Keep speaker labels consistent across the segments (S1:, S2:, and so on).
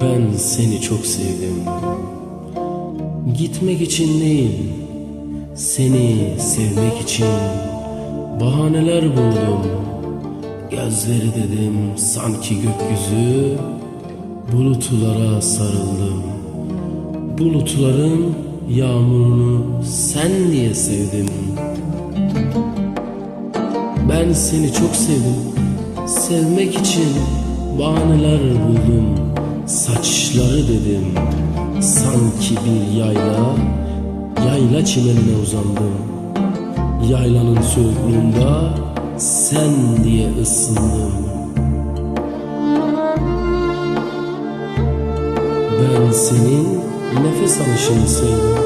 S1: Ben seni çok sevdim. Gitmek için değil, seni sevmek için bahaneler buldum. Gözleri dedim sanki gökyüzü, bulutlara sarıldım. Bulutların yağmurunu sen diye sevdim. Ben seni çok sevdim. Sevmek için bahaneler buldum. Saçları dedim. Sanki bir yayla, yayla çimenine uzandım. Yaylanın soğukluğunda sen diye ısındım. Ben senin nefes alışını sevdim.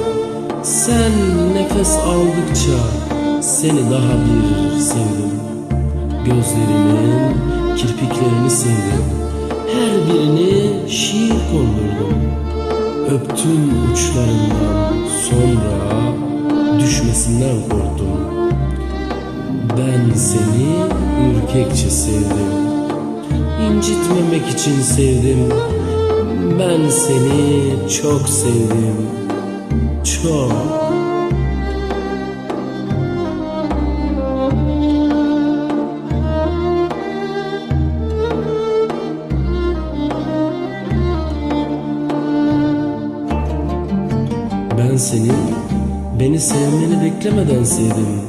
S1: Sen nefes aldıkça seni daha bir sevdim. Gözlerinin kirpiklerini sevdim. Her birini şiir kondurdum. Öptüm uçlarından sonra düşmesinden korktum. Ben seni ürkekçe sevdim. İncitmemek için sevdim. Ben seni çok sevdim. Çok. Ben senin beni sevmeni beklemeden sevdim.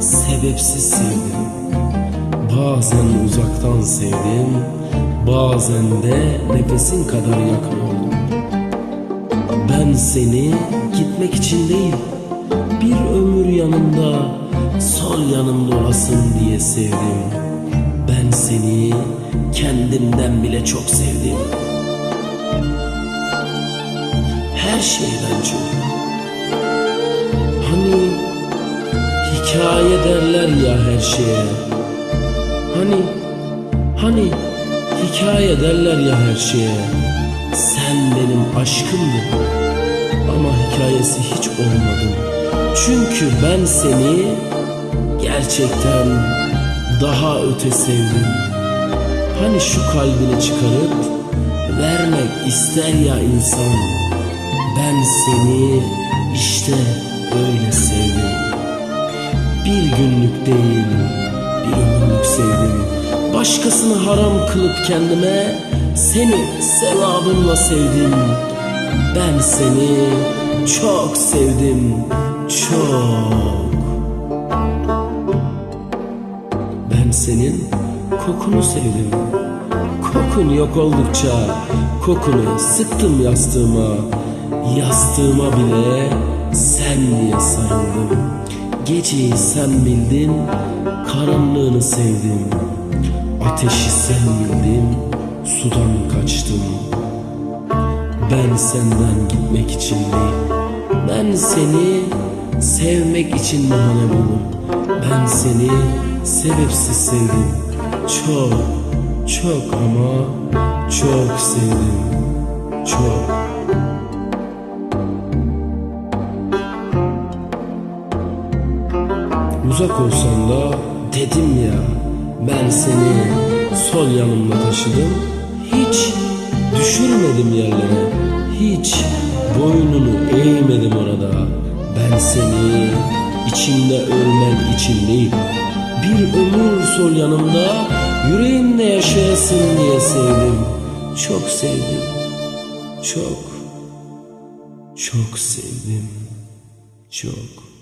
S1: Sebepsiz sevdim. Bazen uzaktan sevdim. Bazen de nefesin kadar yakın oldum. Ben seni gitmek için değil, bir ömür yanında, sol yanımda olasın diye sevdim. Ben seni kendimden bile çok sevdim. Her şeyden çok. Hikaye derler ya her şeye. Hani, hani hikaye derler ya her şeye. Sen benim aşkımdın ama hikayesi hiç olmadın. Çünkü ben seni gerçekten daha öte sevdim. Hani şu kalbini çıkarıp vermek ister ya insan. Ben seni işte öyle sevdim. Bir günlük değil, bir ömürlük sevdim. Başkasını haram kılıp kendime seni sevabınla sevdim. Ben seni çok sevdim, çok. Ben senin kokunu sevdim. Kokun yok oldukça kokunu sıktım yastığıma. Yastığıma bile sen diye sarıldım. Geceyi sen bildin, karanlığını sevdim. Ateşi sen bildin, sudan kaçtım. Ben senden gitmek için değil, ben seni sevmek için bahane buldum. Ben seni sebepsiz sevdim. Çok, çok ama çok sevdim. Çok. Uzak olsan da dedim ya ben seni sol yanımda taşıdım. Hiç düşürmedim yerlere. Hiç boynunu eğmedim orada. Ben seni içinde ölmen için değil. Bir ömür sol yanımda yüreğimde yaşayasın diye sevdim. Çok sevdim. Çok. Çok sevdim. Çok.